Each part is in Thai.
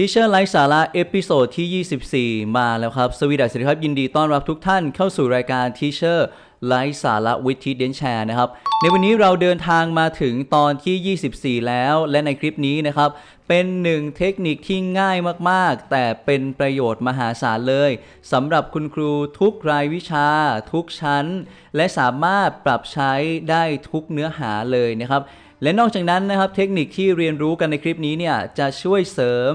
ทีเชอร์ไลฟ์สาระเอพิโซดที่ 24 มาแล้วครับ สวีดัสวัสดีครับยินดีต้อนรับทุกท่านเข้าสู่รายการทีเชอร์ไลฟ์สาระวิธีเดนแชร์นะครับ ในวันนี้เราเดินทางมาถึงตอนที่ 24 แล้ว และในคลิปนี้นะครับ เป็นหนึ่งเทคนิคที่ง่ายมากๆ แต่เป็นประโยชน์มหาศาลเลยสำหรับคุณครูทุกรายวิชา ทุกชั้น และสามารถปรับใช้ได้ทุกเนื้อหาเลยนะครับ และนอกจากนั้นนะครับเทคนิคที่เรียนรู้กันในคลิปนี้เนี่ยจะช่วยเสริม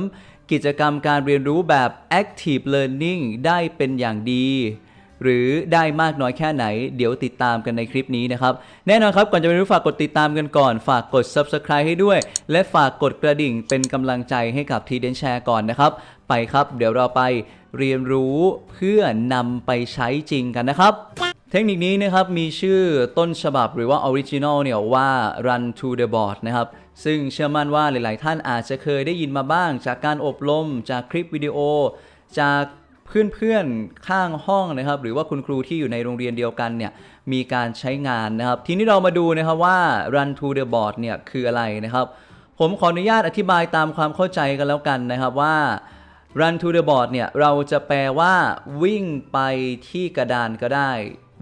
กิจกรรมการเรียนรู้แบบ active learning ได้เป็นอย่างดี หรือได้มากน้อยแค่ไหน เดี๋ยวติดตามกันในคลิปนี้นะครับ แน่นอนครับ ก่อนจะไปรู้ฝากกดติดตามกันก่อน ฝากกด subscribe ให้ด้วย และฝากกดกระดิ่งเป็นกำลังใจให้กับทีเดนแชร์ก่อนนะครับ ไปครับ เดี๋ยวเราไปเรียนรู้เพื่อนำไปใช้จริงกันนะครับ เทคนิคนี้นะครับมีชื่อต้นฉบับหรือว่า Original เนี่ยว่า Run to the board นะครับซึ่งเชื่อมั่นว่าหลาย ๆ ท่านอาจจะเคยได้ยินมาบ้าง จากการอบรมจากคลิปวิดีโอจาก เพื่อนๆข้างห้องนะครับ หรือว่าคุณครูที่อยู่ในโรงเรียนเดียวกันเนี่ยมีการใช้งานนะครับ ทีนี้เรามาดูนะครับว่า Run to the board เนี่ยคืออะไรนะครับ ผมขออนุญาตอธิบายตามความเข้าใจกันแล้วกันนะครับว่า run to the board เนี่ยเราจะแปลว่าวิ่งไปที่กระดานก็ได้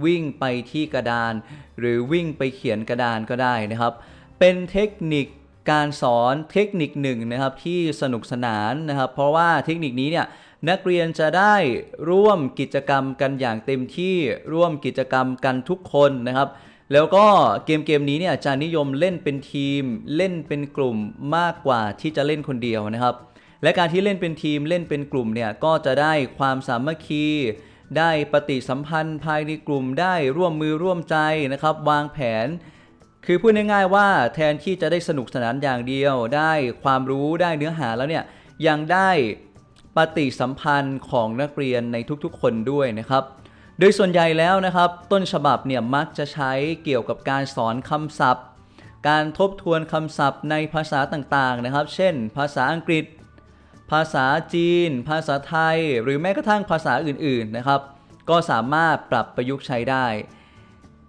วิ่งไปที่กระดาน หรือวิ่งไปเขียนกระดานก็ได้นะครับ เป็นเทคนิคการสอนเทคนิคหนึ่งนะครับที่สนุกสนานนะครับ เพราะว่าเทคนิคนี้เนี่ย นักเรียนจะได้ร่วมกิจกรรมกันอย่างเต็มที่ร่วมกิจกรรมกันทุกคนนะครับ แล้วก็เกมเกมนี้เนี่ยอาจะนิยมเล่นเป็นทีม เล่นเป็นกลุ่มมากกว่าที่จะเล่นคนเดียวนะครับ และการที่เล่นเป็นทีมเล่นเป็นกลุ่มเนี่ยก็จะได้ความสามัคคี ได้ปฏิสัมพันธ์ภายในกลุ่มได้ร่วมมือร่วมใจนะครับ วางแผนคือพูดง่ายๆว่าแทนที่จะได้สนุกสนานอย่างเดียว ได้ความรู้ได้เนื้อหาแล้วเนี่ยยังได้ ปฏิสัมพันธ์ของนักเรียนในทุกๆ คนด้วยนะครับโดยส่วนใหญ่แล้วนะครับ ต้นฉบับเนี่ยมักจะใช้เกี่ยวกับการสอนคำศัพท์ การทบทวนคำศัพท์ในภาษาต่างๆนะครับ เช่น ภาษาอังกฤษ ภาษาจีน ภาษาไทย หรือแม้กระทั่งภาษาอื่นๆนะครับ ก็สามารถปรับประยุกต์ใช้ได้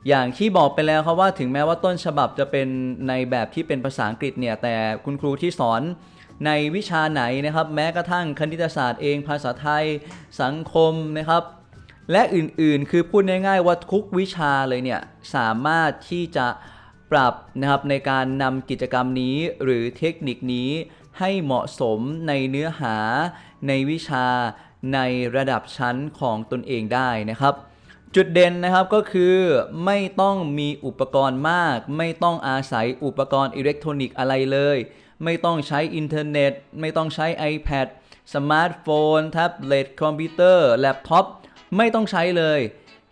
อย่างที่บอกไปแล้วครับว่าถึงแม้ว่าต้นฉบับจะเป็นในแบบที่เป็นภาษาอังกฤษเนี่ยแต่คุณครูที่สอน ในวิชาไหนนะครับ แม้กระทั่งคณิตศาสตร์เองภาษาไทย สังคมนะครับ และอื่นๆ คือพูดง่ายๆว่าทุกวิชาเลยเนี่ยสามารถที่จะปรับนะครับในการนำกิจกรรมนี้หรือเทคนิคนี้ให้เหมาะสมในเนื้อหาในวิชาในระดับชั้นของตนเองได้นะครับ จุดเด่นนะครับก็คือไม่ต้องมีอุปกรณ์มาก ไม่ต้องอาศัยอุปกรณ์อิเล็กทรอนิกส์อะไรเลย ไม่ต้องใช้อินเทอร์เน็ต ไม่ต้องใช้ iPad สมาร์ทโฟน แท็บเล็ต คอมพิวเตอร์ แล็ปท็อป ไม่ต้องใช้เลย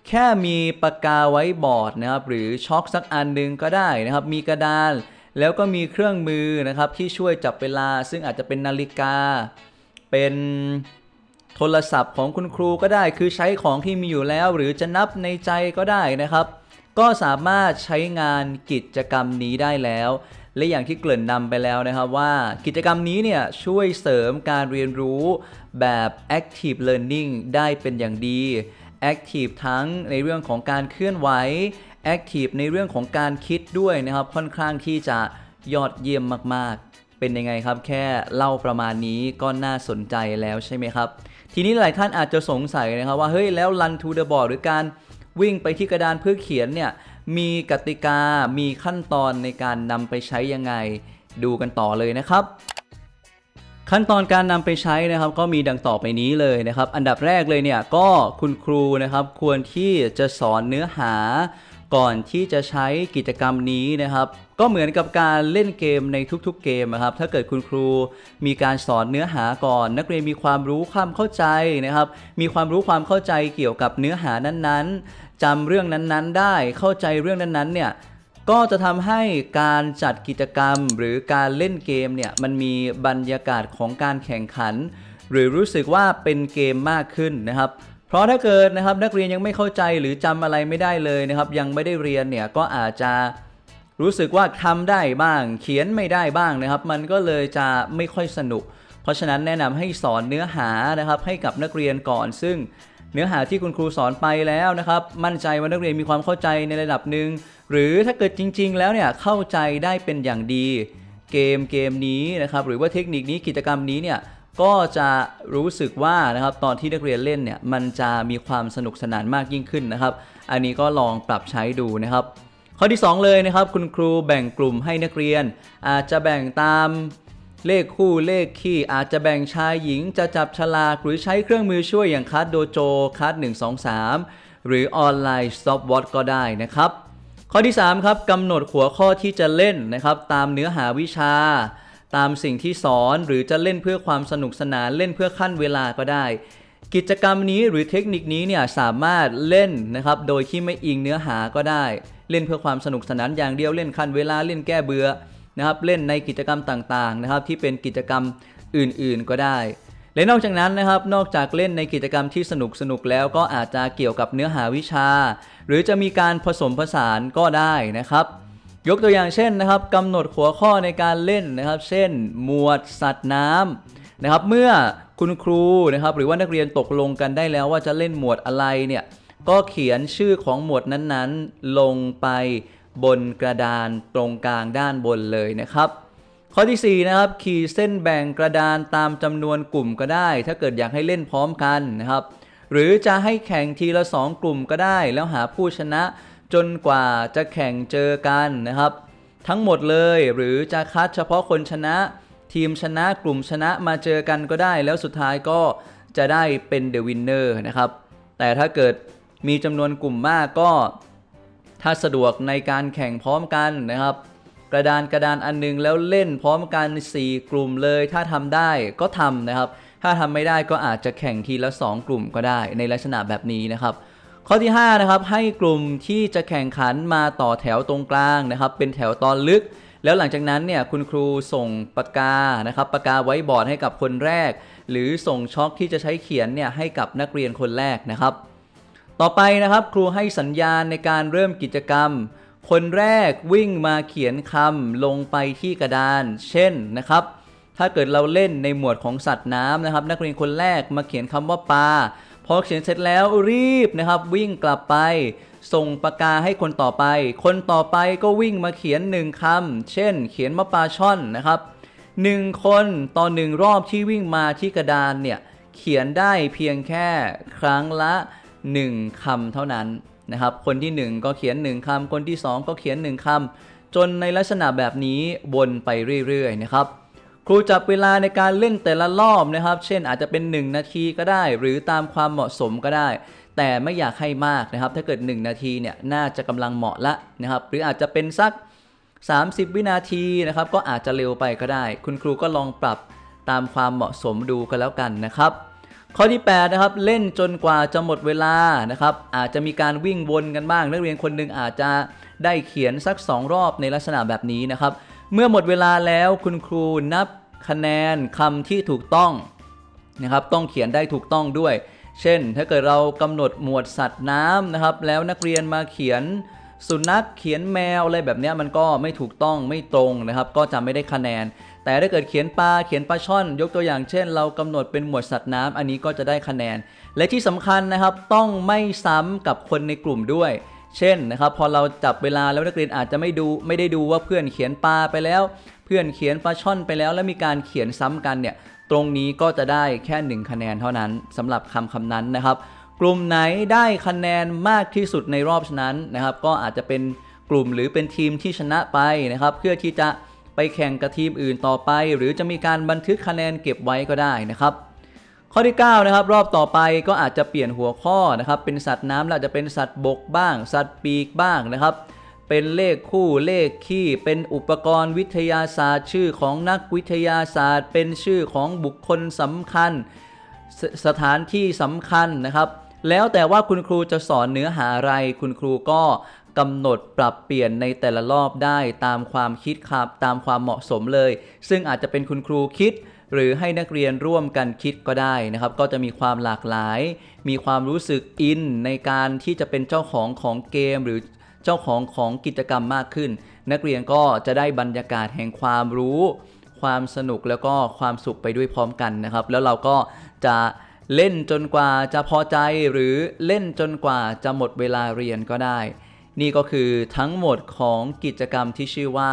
แค่มีปากกาไว้บอร์ดนะครับ หรือช็อคสักอันหนึ่งก็ได้นะครับ มีกระดาน แล้วก็มีเครื่องมือนะครับที่ช่วยจับเวลา ซึ่งอาจจะเป็นนาฬิกา เป็นโทรศัพท์ของคุณครูก็ได้ คือใช้ของที่มีอยู่แล้ว หรือจะนับในใจก็ได้นะครับ ก็สามารถใช้งานกิจกรรมนี้ได้แล้ว และอย่างที่เกริ่นนำไปแล้วนะครับว่ากิจกรรมนี้เนี่ยช่วยเสริมการเรียนรู้แบบ active learning ได้เป็นอย่างดี active ทั้งในเรื่องของการเคลื่อนไหว active ในเรื่องของการคิดด้วยนะครับ ค่อนข้างที่จะยอดเยี่ยมมากๆ เป็นยังไงครับ แค่เล่าประมาณนี้ก็น่าสนใจแล้วใช่ไหมครับ ทีนี้หลายท่านอาจจะสงสัยนะครับว่าเฮ้ยแล้ว run to the board หรือการวิ่งไปที่กระดานเพื่อเขียนเนี่ย มีกติกา มีขั้นตอนในการนำไปใช้ยังไง ดูกันต่อเลยนะครับ ขั้นตอนการนำไปใช้นะครับก็มีดังต่อไปนี้เลยนะครับ อันดับแรกเลยเนี่ยก็คุณครูนะครับควรที่จะสอนเนื้อหาก่อนที่จะใช้กิจกรรมนี้นะครับ ก็เหมือนกับการเล่นเกมในทุกๆเกมนะครับ ถ้าเกิดคุณครูมีการสอนเนื้อหาก่อน นักเรียนมีความรู้ความเข้าใจนะครับ มีความรู้ความเข้าใจเกี่ยวกับเนื้อหานั้นๆ จำเรื่องนั้นๆ ได้เข้าใจเรื่องนั้นๆเนี่ยก็จะทำให้การจัดกิจกรรมหรือการเล่นเกมเนี่ยมันมีบรรยากาศของการแข่งขัน หรือรู้สึกว่าเป็นเกมมากขึ้นนะครับเพราะถ้าเกิดนะครับนักเรียนยังไม่เข้าใจหรือจำอะไรไม่ได้เลยนะครับ ยังไม่ได้เรียนเนี่ยก็อาจจะรู้สึกว่าทำได้บ้าง เขียนไม่ได้บ้างนะครับ มันก็เลยจะไม่ค่อยสนุก เพราะฉะนั้นแนะนำให้สอนเนื้อหานะครับให้กับนักเรียนก่อน ซึ่ง เนื้อหาที่คุณครูสอนไปแล้วนะครับ มั่นใจว่านักเรียนมีความเข้าใจในระดับหนึ่งหรือถ้าเกิดจริง ๆ แล้วเนี่ยเข้าใจได้เป็นอย่างดี เกมเกมนี้นะครับหรือว่าเทคนิคนี้กิจกรรมนี้เนี่ยก็จะรู้สึกว่านะครับตอนที่นักเรียนเล่นเนี่ยมันจะมีความสนุกสนานมากยิ่งขึ้นนะครับ อันนี้ก็ลองปรับใช้ดูนะครับ ข้อที่ 2 เลยนะครับ คุณครูแบ่งกลุ่มให้นักเรียน อาจจะแบ่งตาม เลขคู่เลขคี่อาจจะแบ่งชายหญิงจะจับฉลากหรือใช้เครื่องมือช่วยอย่างคัดโดโจคัด1 2 3 หรือออนไลน์สต็อปวอตก็ได้นะครับ ข้อที่ 3 ครับกำหนดหัวข้อที่จะเล่นนะครับ ตามเนื้อหาวิชา ตามสิ่งที่สอนหรือจะเล่นเพื่อความสนุกสนานเล่นเพื่อขั้นเวลาก็ได้ กิจกรรมนี้หรือเทคนิคนี้เนี่ยสามารถเล่นนะครับโดยที่ไม่อิงเนื้อหาก็ได้ เล่นเพื่อความสนุกสนานอย่างเดียวเล่นขั้นเวลาเล่นแก้เบื่อ นะครับเล่นในกิจกรรมต่างๆนะครับที่เป็นกิจกรรมอื่นๆก็ได้ และนอกจากนั้นนะครับนอกจากเล่นในกิจกรรมที่สนุกสนุกๆแล้วก็อาจจะเกี่ยวกับเนื้อหาวิชา หรือจะมีการผสมผสานก็ได้นะครับ ยกตัวอย่างเช่นนะครับกำหนดหัวข้อในการเล่นนะครับ เช่น หมวดสัตว์น้ำนะครับ เมื่อคุณครูนะครับหรือว่านักเรียนตกลงกันได้แล้วว่าจะเล่นหมวดอะไรเนี่ยก็เขียนชื่อของหมวดนั้นๆ ลงไป บนกระดานตรงกลางด้านบนเลยนะครับ ข้อที่ 4 นะครับ ขีดเส้นแบ่งกระดานตามจำนวนกลุ่มก็ได้ ถ้าเกิดอยากให้เล่นพร้อมกันนะครับ หรือจะให้แข่งทีละ 2 กลุ่มก็ได้ แล้วหาผู้ชนะจนกว่าจะแข่งเจอกันนะครับ ทั้งหมดเลยหรือจะคัดเฉพาะคนชนะ ทีมชนะกลุ่มชนะมาเจอกันก็ได้ แล้วสุดท้ายก็จะได้เป็นเดอะวินเนอร์นะครับ แต่ถ้าเกิดมีจำนวนกลุ่มมากก็ ถ้าสะดวกในการแข่งพร้อมกันนะครับ กระดานกระดานอันหนึงแล้วเล่นพร้อมกัน 4 กลุ่มเลย ถ้าทำได้ก็ทำนะครับ ถ้าทำไม่ได้ก็อาจจะแข่งทีละ 2 กลุ่มก็ได้ในลักษณะแบบนี้นะครับ ข้อที่5นะครับให้กลุ่มที่จะแข่งขันมาต่อแถวตรงกลางนะครับ เป็นแถวตอนลึกแล้วหลังจากนั้นเนี่ยคุณครูส่งปากกานะครับปากกาไว้บอร์ดให้กับคนแรก หรือส่งช็อคที่จะใช้เขียนเนี่ยให้กับนักเรียนคนแรกนะครับ ต่อไปนะครับครูให้สัญญาณในการเริ่มกิจกรรม คนแรกวิ่งมาเขียนคำลงไปที่กระดาน เช่นนะครับ ถ้าเกิดเราเล่นในหมวดของสัตว์น้ำนะครับ นักเรียนคนแรกมาเขียนคำว่าปลาพอเขียนเสร็จแล้วรีบนะครับ วิ่งกลับไป ส่งปากกาให้คนต่อไป คนต่อไปก็วิ่งมาเขียนหนึ่งคำเช่น เขียนมาปลาช่อนนะครับหนึ่งคนต่อหนึ่งรอบที่วิ่งมาที่กระดานเนี่ยเขียนได้เพียงแค่ครั้งละ 1คำเท่านั้นนะครับ คนที่ 1 ก็เขียน 1คำคนที่ 2 ก็เขียน 1คำจนในลักษณะแบบนี้วนไปเรื่อยๆนะครับ ครูจับเวลาในการเล่นแต่ละรอบนะครับ เช่นอาจจะเป็น 1 นาทีก็ได้ หรือตามความเหมาะสมก็ได้ แต่ไม่อยากให้มากนะครับ ถ้าเกิด 1 นาทีเนี่ยน่าจะกำลังเหมาะละนะครับ หรืออาจจะเป็นสัก 30 วินาทีนะครับ ก็อาจจะเร็วไปก็ได้ คุณครูก็ลองปรับตามความเหมาะสมดูกันแล้วกันนะครับ ข้อที่8นะครับเล่นจนกว่าจะหมดเวลานะครับอาจจะมีการวิ่งวนกันบ้าง นักเรียนคนหนึ่งอาจจะได้เขียนสัก 2 รอบในลักษณะแบบนี้นะครับ เมื่อหมดเวลาแล้วคุณครูนับคะแนนคำที่ถูกต้องนะครับต้องเขียนได้ถูกต้องด้วย เช่น ถ้าเกิดเรากำหนดหมวดสัตว์น้ำนะครับ แล้วนักเรียนมาเขียนสุนัขเขียนแมวอะไรแบบนี้มันก็ไม่ถูกต้องไม่ตรงนะครับ ก็จะไม่ได้คะแนน แต่ถ้าเกิดเขียนปลาเขียนปลาช่อน ยกตัวอย่างเช่น เรากำหนดเป็นหมวดสัตว์น้ำอันนี้ก็จะได้คะแนน และที่สำคัญนะครับต้องไม่ซ้ำกับคนในกลุ่มด้วย เช่นนะครับพอเราจับเวลาแล้วนักเรียนอาจจะไม่ดูไม่ได้ดูว่าเพื่อนเขียนปลาไปแล้ว เพื่อนเขียนปลาช่อนไปแล้ว แล้วมีการเขียนซ้ำกันเนี่ยตรงนี้ก็จะได้แค่ 1 คะแนนเท่านั้นสำหรับคำคำนั้นนะครับ กลุ่มไหนได้คะแนนมากที่สุดในรอบนั้นนะครับ ก็อาจจะเป็นกลุ่มหรือเป็นทีมที่ชนะไปนะครับ เพื่อที่จะ ไปแข่งกับทีมอื่นต่อไป หรือจะมีการบันทึกคะแนนเก็บไว้ก็ได้นะครับ ข้อที่9นะครับรอบต่อไปก็อาจจะเปลี่ยนหัวข้อนะครับ เป็นสัตว์น้ำแล้วอาจจะเป็นสัตว์บกบ้าง สัตว์ปีกบ้างนะครับ เป็นเลขคู่เลขคี่ เป็นอุปกรณ์วิทยาศาสตร์ ชื่อของนักวิทยาศาสตร์ เป็นชื่อของบุคคลสำคัญสสถานที่สำคัญนะครับแล้วแต่ว่าคุณครูจะสอนเนื้อหาอะไร คุณครูก็ กำหนดปรับเปลี่ยนในแต่ละรอบได้ตามความคิดครับตามความเหมาะสมเลย ซึ่งอาจจะเป็นคุณครูคิด หรือให้นักเรียนร่วมกันคิดก็ได้นะครับ ก็จะมีความหลากหลาย มีความรู้สึกอินในการที่จะเป็นเจ้าของของเกม หรือเจ้าของของกิจกรรมมากขึ้น นักเรียนก็จะได้บรรยากาศแห่งความรู้ ความสนุกแล้วก็ความสุขไปด้วยพร้อมกันนะครับ แล้วเราก็จะเล่นจนกว่าจะพอใจหรือเล่นจนกว่าจะหมดเวลาเรียนก็ได้ นี่ก็คือทั้งหมดของกิจกรรมที่ชื่อว่า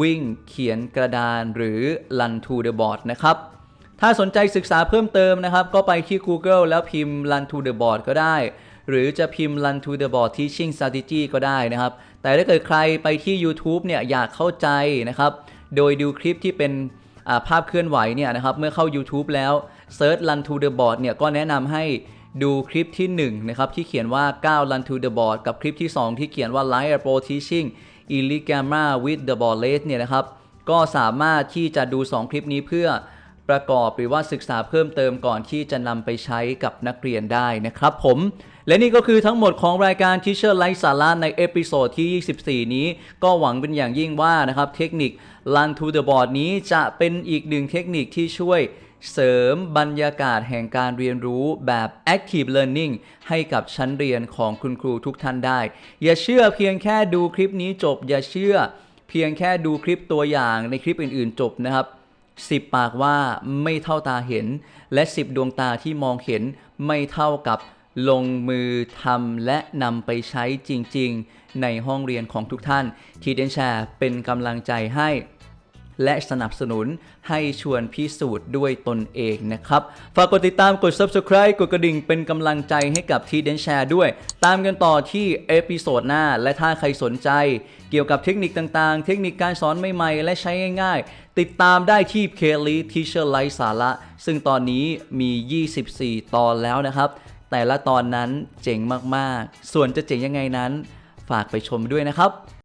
วิ่งเขียนกระดานหรือ Run to the board นะครับ ถ้าสนใจศึกษาเพิ่มเติมนะครับ ก็ไปที่ Google แล้วพิมพ์ Run to the board ก็ได้ หรือจะพิมพ์ Run to the board teaching strategy ก็ได้นะครับ แต่ถ้าเกิดใครไปที่ YouTube เนี่ยอยากเข้าใจนะครับ โดยดูคลิปที่เป็นภาพเคลื่อนไหวเนี่ยนะครับ เมื่อเข้า YouTube แล้ว Search Run to the board เนี่ยก็แนะนำให้ ดูคลิปที่1นะครับที่เขียนว่า 9 Run to the board กับคลิปที่ 2 ที่เขียนว่า Light a Pro Teaching i l l i g a m m a with the board l e s เนี่ยนะครับ ก็สามารถที่จะดู 2 คลิปนี้เพื่อประกอบหรือว่าศึกษาเพิ่มเติมก่อนที่จะนำไปใช้กับนักเรียนได้นะครับผม และนี่ก็คือทั้งหมดของรายการ Teacher Life สาระในเอพิโซดที่ 24 นี้ ก็หวังเป็นอย่างยิ่งว่านะครับเทคนิค Run to the board นี้จะเป็นอีกหนึ่งเทคนิคที่ช่วย เสริมบรรยากาศแห่งการเรียนรู้แบบ Active Learning ให้กับชั้นเรียนของคุณครูทุกท่านได้ อย่าเชื่อเพียงแค่ดูคลิปนี้จบ อย่าเชื่อ เพียงแค่ดูคลิปตัวอย่างในคลิปอื่น ๆ จบนะครับ10ปากว่าไม่เท่าตาเห็น และ10ดวงตาที่มองเห็นไม่เท่ากับลงมือทำและนำไปใช้จริง ๆ ในห้องเรียนของทุกท่าน ทีเดนแชร์เป็นกำลังใจให้ และสนับสนุนให้ชวนพิสูจน์ด้วยตนเองนะครับ ฝากกดติดตามกด Subscribe กดกระดิ่งเป็นกำลังใจให้กับทีเดนแชร์ด้วย ตามกันต่อที่เอพิโซดหน้า และถ้าใครสนใจ เกี่ยวกับเทคนิคต่างๆ เทคนิคการสอนใหม่ๆ และใช้ง่ายๆ ติดตามได้ที่ k e l y Teacher Life สาระ ซึ่งตอนนี้มี 24 ตอนแล้วนะครับ แต่ละตอนนั้นเจ๋งมากๆ ส่วนจะเจ๋งยังไงนั้น ฝากไปชมด้วยนะครับ